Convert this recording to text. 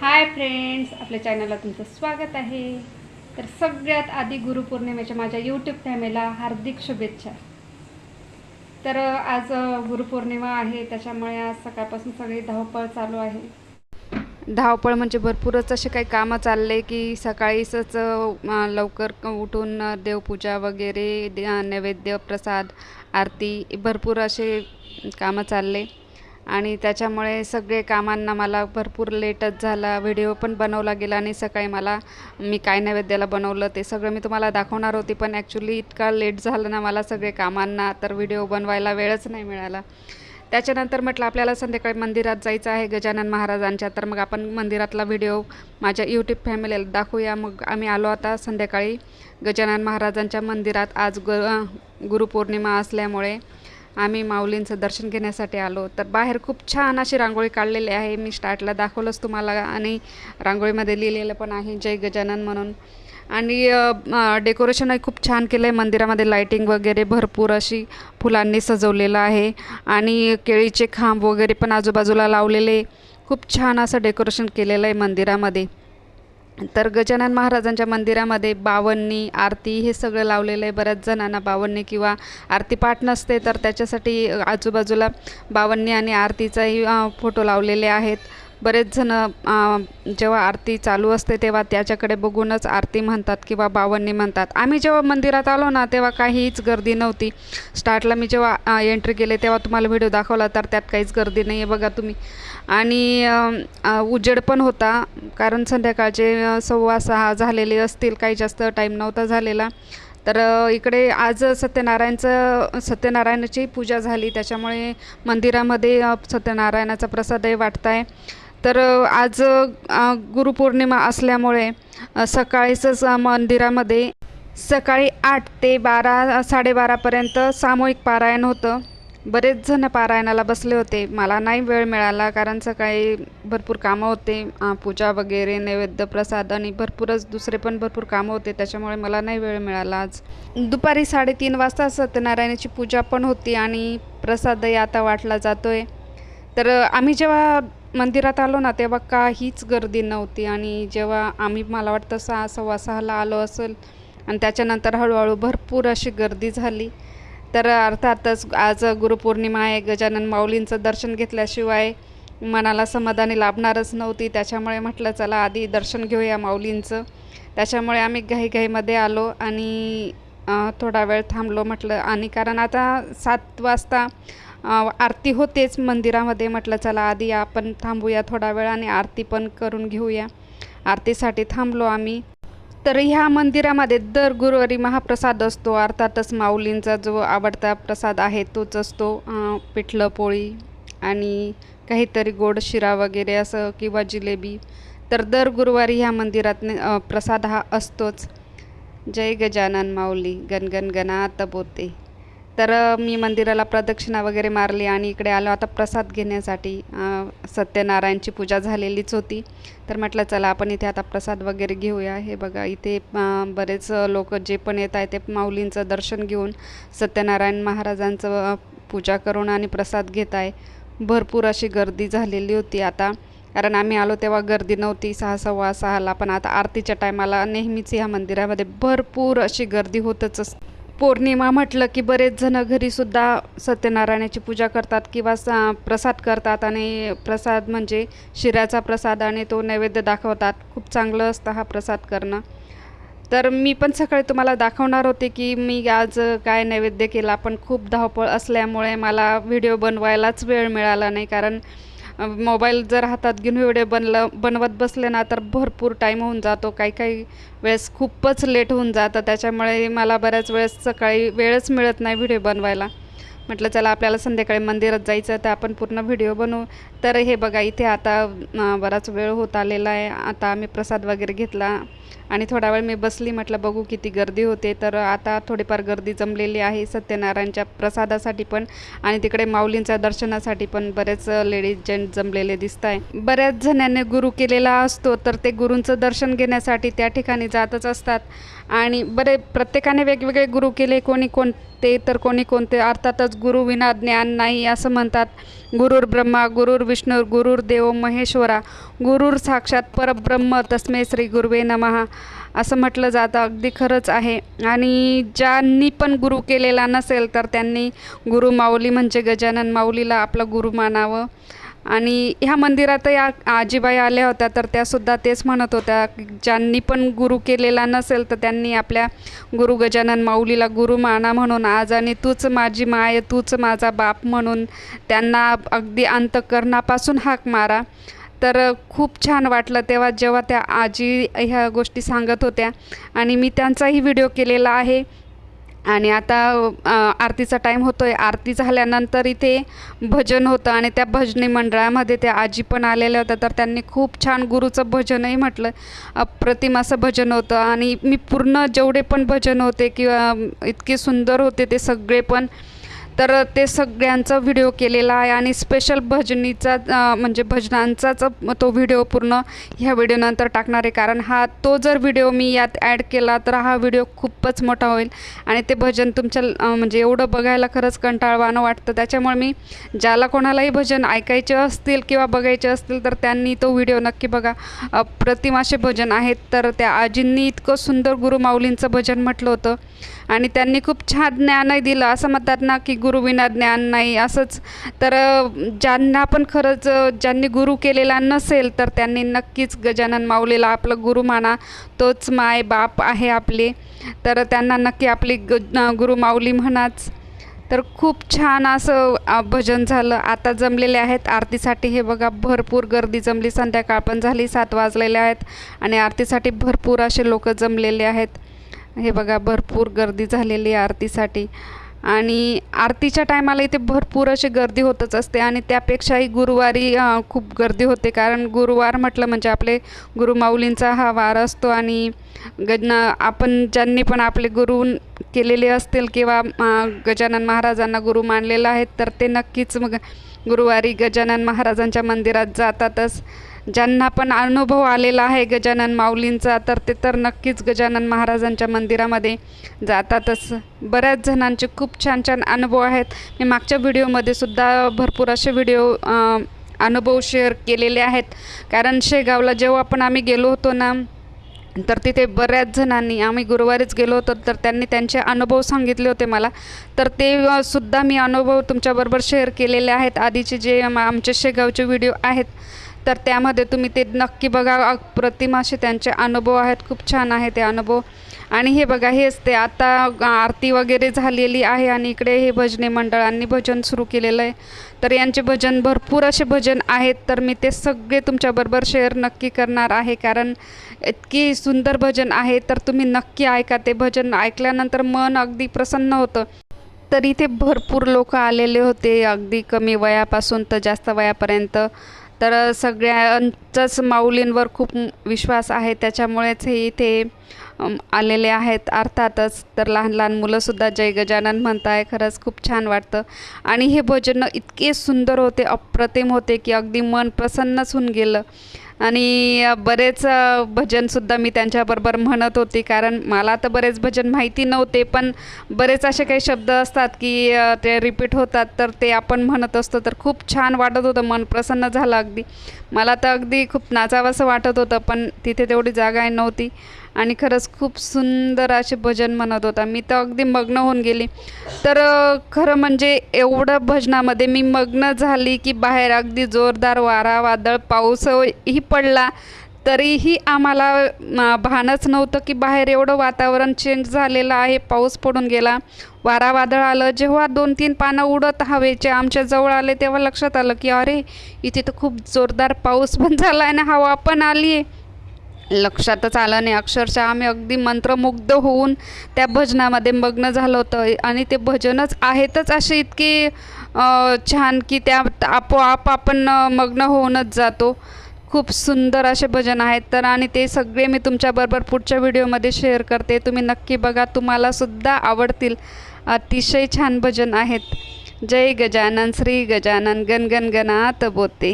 Hi friends आपल्या चॅनलला तुमचं स्वागत आहे. तर सगळ्यात आधी गुरुपौर्णिमेच्या माझ्या यूट्यूब फॅमिलीला हार्दिक शुभेच्छा. तर आज गुरुपौर्णिमा आहे त्याच्यामुळे आज सकाळपासून सगळी धावपळ चालू आहे. धावपळ म्हणजे भरपूरच असे काही कामं चालले की सकाळीच लवकर उठून देवपूजा वगैरे नैवेद्य प्रसाद आरती भरपूर असे कामं चालले. आणि त्याच्यामुळे सगळे कामांना मला भरपूर लेटच झाला. व्हिडिओ पण बनवला गेला आणि सकाळी मला मी काय नैवेद्याला बनवलं ते सगळं मी तुम्हाला दाखवणार होती पण ॲक्च्युली इतका लेट झालं ना मला सगळे कामांना तर व्हिडिओ बनवायला वेळच नाही मिळाला. त्याच्यानंतर म्हटलं आपल्याला संध्याकाळी मंदिरात जायचं आहे गजानन महाराजांच्या तर मग आपण मंदिरातला व्हिडिओ माझ्या यूट्यूब फॅमिलीला दाखवूया. मग आम्ही आलो आता संध्याकाळी गजानन महाराजांच्या मंदिरात. आज ग गुरुपौर्णिमा असल्यामुळे आम्ही माऊलींचं दर्शन घेण्यासाठी आलो. तर बाहेर खूप छान अशी रांगोळी काढलेली आहे. मी स्टार्टला दाखवलंच तुम्हाला आणि रांगोळीमध्ये लिहिलेलं पण आहे जय गजानन म्हणून. आणि डेकोरेशनही खूप छान केलं आहे मंदिरामध्ये लाईटिंग वगैरे भरपूर अशी फुलांनी सजवलेलं आहे. आणि केळीचे खांब वगैरे पण आजूबाजूला लावलेले. खूप छान असं डेकोरेशन केलेलं आहे मंदिरामध्ये. तर गजानन महाराजांच्या मंदिरामध्ये बावन्नी आरती हे सगळं लावलेलं आहे. बऱ्याच जणांना बावन्नी किंवा आरती पाठ नसते तर त्याच्यासाठी आजूबाजूला बावन्नी आणि आरतीचाही फोटो लावलेले आहेत. बरेच जण जेव्हा आरती चालू असते तेव्हा त्याच्याकडे बघूनच आरती म्हणतात किंवा बावन्नी म्हणतात. आम्ही जेव्हा मंदिरात आलो ना तेव्हा काहीच गर्दी नव्हती. स्टार्टला मी जेव्हा एंट्री केले तेव्हा तुम्हाला व्हिडिओ दाखवला तर त्यात काहीच गर्दी नाही आहे बघा तुम्ही. आणि उजेड पण होता कारण संध्याकाळचे सव्वा सहा झालेले असतील काही जास्त टाईम नव्हता झालेला. तर इकडे आज सत्यनारायणचं सत्यनारायणाची पूजा झाली त्याच्यामुळे मंदिरामध्ये सत्यनारायणाचा प्रसादही वाटत आहे तर आज गुरुपौर्णिमा असल्यामुळे सकाळीचंच सकाळीच मंदिरामध्ये सकाळी आठ ते बारा साडेबारापर्यंत सामूहिक पारायण होतं. बरेच जण पारायणाला बसले होते. मला नाही वेळ मिळाला कारण सकाळी भरपूर कामं होते. पूजा वगैरे नैवेद्य प्रसाद आणि भरपूरच दुसरे पण भरपूर कामं होते. त्याच्यामुळे मला नाही वेळ मिळाला आज. दुपारी साडेतीन वाजता सत्यनारायणाची पूजा पण होती आणि प्रसादही आता वाटला जातो आहे तर आम्ही जेव्हा मंदिरात आलो ना तेव्हा काहीच गर्दी नव्हती. आणि जेव्हा आम्ही मला वाटतं सहा सव्वा सहाला आलो असेल आणि त्याच्यानंतर हळूहळू भरपूर अशी गर्दी झाली. तर अर्थातच आज गुरुपौर्णिमा आहे गजानन माऊलींचं दर्शन घेतल्याशिवाय मनाला समाधानी लाभणारच नव्हती. त्याच्यामुळे म्हटलं चला आधी दर्शन घेऊया माऊलींचं. त्याच्यामुळे आम्ही घाईघाईमध्ये आलो आणि थोडा वेळ थांबलो म्हटलं. आणि कारण आता सात वाजता आरती होतेच मंदिरामध्ये. म्हटलं चला आधी आपण थांबूया थोडा वेळ आणि आरती पण करून घेऊया. आरतीसाठी थांबलो आम्ही. तर ह्या मंदिरामध्ये दर गुरुवारी महाप्रसाद असतो. अर्थातच माऊलींचा जो आवडता प्रसाद आहे तोच असतो. पिठलं पोळी आणि काहीतरी गोड शिरा वगैरे असं किंवा जिलेबी. तर दर गुरुवारी ह्या मंदिरात प्रसाद हा असतोच. जय गजानन माऊली. गणगण गणात बोते. तर मी मंदिराला प्रदक्षिणा वगैरे मारली आणि इकडे आलो. आता प्रसाद घेण्यासाठी सत्यनारायणची पूजा झालेलीच होती. तर म्हटलं चला आपण इथे आता प्रसाद वगैरे घेऊया. हे बघा इथे बरेच लोक जे पण येत आहे ते माऊलींचं दर्शन घेऊन सत्यनारायण महाराजांचं पूजा करून आणि प्रसाद घेत आहे. भरपूर अशी गर्दी झालेली होती आता. कारण आम्ही आलो तेव्हा गर्दी नव्हती सहा सव्वा सहाला. पण आता आरतीच्या टायमाला नेहमीच ह्या मंदिरामध्ये भरपूर अशी गर्दी होतच असते. पौर्णिमा म्हटलं की बरेच जण घरीसुद्धा सत्यनारायणाची पूजा करतात किंवा स प्रसाद करतात आणि प्रसाद म्हणजे शिऱ्याचा प्रसाद आणि तो नैवेद्य दाखवतात. खूप चांगलं असतं हा प्रसाद करणं. तर मी पण सकाळी तुम्हाला दाखवणार होते की मी आज काय नैवेद्य केला. पण खूप धावपळ असल्यामुळे मला व्हिडिओ बनवायलाच वेळ मिळाला नाही. कारण मोबाईल जर हातात घेऊन व्हिडिओ बनलं बनवत बसले ना तर भरपूर टाईम होऊन जातो. काही काही वेळेस खूपच लेट होऊन जातं. त्याच्यामुळे मला बऱ्याच वेळेस सकाळी वेळच मिळत नाही व्हिडिओ बनवायला. म्हटलं चला आपल्याला संध्याकाळी मंदिरात जायचं तर आपण पूर्ण व्हिडिओ बनवू. तर हे बघा इथे आता बराच वेळ होत आलेला आहे. आता आम्ही प्रसाद वगैरे घेतला. आणि थोडा वेळ मी बसली म्हटलं बघू किती गर्दी होते. तर आता थोडीफार गर्दी जमलेली आहे सत्यनारायणच्या प्रसादासाठी पण आणि तिकडे माऊलींच्या दर्शनासाठी पण बरेच लेडीज जेंट जमलेले दिसत आहे. बऱ्याच जणांनी गुरु केलेला असतो तर ते गुरूंचं दर्शन घेण्यासाठी त्या ठिकाणी जातच असतात. आणि बरे प्रत्येकाने वेगवेगळे गुरु केले कोणी कोणते तर कोणी कोणते. अर्थातच गुरुविना ज्ञान नाही असं म्हणतात. गुरुर ब्रह्मा गुरुर विष्णू गुरुर देव महेश्वरा गुरुर साक्षात परब्रह्म तस्मे श्री गुरुवे नमहा असं म्हटलं जातं. अगदी खरंच आहे. आणि ज्यांनी पण गुरु केलेला नसेल तर त्यांनी गुरु माऊली म्हणजे गजानन माऊलीला आपलं गुरु मानावं. आणि ह्या मंदिरात या आजीबाई आल्या होत्या तर त्यासुद्धा तेच म्हणत होत्या ज्यांनी पण गुरु केलेला नसेल तर त्यांनी आपल्या गुरु गजानन माऊलीला गुरु माना म्हणून आज आणि तूच माझी माय तूच माझा बाप म्हणून त्यांना अगदी अंतकरणापासून हाक मारा. तर खूप छान वाटलं तेव्हा जेव्हा त्या आजी ह्या गोष्टी सांगत होत्या. आणि मी त्यांचाही व्हिडिओ केलेला आहे. आणि आता आरतीचा टाईम होतो आहे आरती झाल्यानंतर इथे भजन होतं आणि त्या भजनी मंडळामध्ये त्या आजी पण आलेल्या होत्या. तर त्यांनी खूप छान गुरुचं भजनही म्हटलं. अप्रतिम असं भजन होतं. आणि मी पूर्ण जेवढे पण भजन होते किंवा इतके सुंदर होते ते सगळे पण तर ते सगळ्यांचा व्हिडिओ केलेला आहे आणि स्पेशल भजनीचा म्हणजे भजनांचाच तो व्हिडिओ पूर्ण ह्या व्हिडिओनंतर टाकणार आहे. कारण हा तो जर व्हिडिओ मी यात ॲड केला तर हा व्हिडिओ खूपच मोठा होईल. आणि ते भजन तुमच्या म्हणजे एवढं बघायला खरंच कंटाळवाणं वाटतं. त्याच्यामुळे मी ज्याला कोणालाही भजन ऐकायचे असतील किंवा बघायचे असतील तर त्यांनी तो व्हिडिओ नक्की बघा. प्रतिमाचे भजन आहेत. तर त्या आजींनी इतकं सुंदर गुरुमाऊलींचं भजन म्हटलं होतं. आणि त्यांनी खूप छान ज्ञानही दिलं. असं म्हणतात ना की गुरुविना ज्ञान नाही असंच. तर ज्यांना पण खरंच ज्यांनी गुरु केलेला नसेल तर त्यांनी नक्कीच गजानन माऊलीला आपलं गुरु माना. तोच माय बाप आहे आपले. तर त्यांना नक्की आपली ग गुरु माऊली म्हणाच. तर खूप छान असं भजन झालं. आता जमलेले आहेत. आरतीसाठी हे बघा भरपूर गर्दी जमली. संध्याकाळ पण झाली सात वाजलेले आहेत. आणि आरतीसाठी भरपूर असे लोक जमलेले आहेत. हे बघा भरपूर गर्दी झालेली आहे आरतीसाठी. आणि आरतीच्या टायमाला इथे भरपूर अशी गर्दी होतच असते आणि त्यापेक्षाही गुरुवारी खूप गर्दी होते. कारण गुरुवार म्हटलं म्हणजे आपले गुरुमाऊलींचा हा वार असतो आणि गजन आपण ज्यांनी पण आपले गुरु केलेले असतील किंवा गजानन महाराजांना गुरु मानलेलं आहेत तर ते नक्कीच मग गुरुवारी गजानन महाराजांच्या मंदिरात जातातच. ज्यांना पण अनुभव आलेला आहे गजानन माऊलींचा तर ते तर नक्कीच गजानन महाराजांच्या मंदिरामध्ये जातातच. बऱ्याच जणांचे खूप छान छान अनुभव आहेत. मी मागच्या व्हिडिओमध्ये सुद्धा भरपूर असे व्हिडिओ अनुभव शेअर केलेले आहेत. कारण शेगावला जेव्हा पण आम्ही गेलो होतो ना तर तिथे बऱ्याच जणांनी आम्ही गुरुवारीच गेलो होतो तर त्यांनी त्यांचे अनुभव सांगितले होते मला. तर ते सुद्धा मी अनुभव तुमच्याबरोबर शेअर केलेले आहेत. आधीचे जे आमचे शेगावचे व्हिडिओ आहेत तर त्यामध्ये तुम्ही ते नक्की बघा. अप्रतिम असे त्यांचे अनुभव आहेत. खूप छान आहे ते अनुभव. आणि हे बघा हेच ते आता आरती वगैरे झालेली आहे आणि इकडे हे भजने मंडळांनी भजन सुरू केलेलं आहे. तर यांचे भजन भरपूर असे भजन आहेत. तर मी ते सगळे तुमच्याबरोबर शेअर नक्की करणार आहे. कारण इतकी सुंदर भजन आहे. तर तुम्ही नक्की ऐका. ते भजन ऐकल्यानंतर मन अगदी प्रसन्न होतं. तर इथे भरपूर लोक आलेले होते. अगदी कमी वयापासून तर जास्त वयापर्यंत. तर सगळ्यांचाच माऊलींवर खूप विश्वास आहे. त्याच्यामुळेच हे इथे आलेले आहेत. अर्थातच तर लहान लहान मुलंसुद्धा जय गजानन म्हणताय. खरंच खूप छान वाटतं. आणि हे भजनं इतके सुंदर होते अप्रतिम होते की अगदी मन प्रसन्नच होऊन गेलं. आणि बरेच भजनसुद्धा मी त्यांच्याबरोबर म्हणत होते. कारण मला तर बरेच भजन माहिती नव्हते पण बरेच असे काही शब्द असतात की ते रिपीट होतात. तर ते आपण म्हणत असतो तर खूप छान वाटत होतं. मन प्रसन्न झालं अगदी. मला तर अगदी खूप नाचावंसं वाटत होतं पण तिथे तेवढी जागा नव्हती. आणि खरंच खूप सुंदर असे भजन म्हणत होता. मी तर अगदी मग्न होऊन गेली. तर खरं म्हणजे एवढं भजनामध्ये मी मग्न झाली की बाहेर अगदी जोरदार वारा वादळ पाऊसही पडला तरीही आम्हाला भानच नव्हतं की बाहेर एवढं वातावरण चेंज झालेलं आहे पाऊस पडून गेला. वारा वादळ आलं जेव्हा दोन तीन पानं उडत हवेचे आमच्या जवळ आले तेव्हा लक्षात आलं की अरे इथे तर खूप जोरदार पाऊस पण झाला आहे आणि हवा पण आली आहे लक्षातच आलं नाही. अक्षरशः आम्ही अगदी मंत्रमुग्ध होऊन त्या भजनामध्ये मग्न झालं होतं. आणि ते भजनच आहेतच असे इतके छान की त्या आपोआप आपण मग्न होऊनच जातो. खूप सुंदर असे भजन आहेत. तर आणि ते सगळे मी तुमच्याबरोबर पुढच्या व्हिडिओमध्ये शेअर करते. तुम्ही नक्की बघा तुम्हालासुद्धा आवडतील. अतिशय छान भजन आहेत. जय गजानन श्री गजानन गण गण गणात बोते.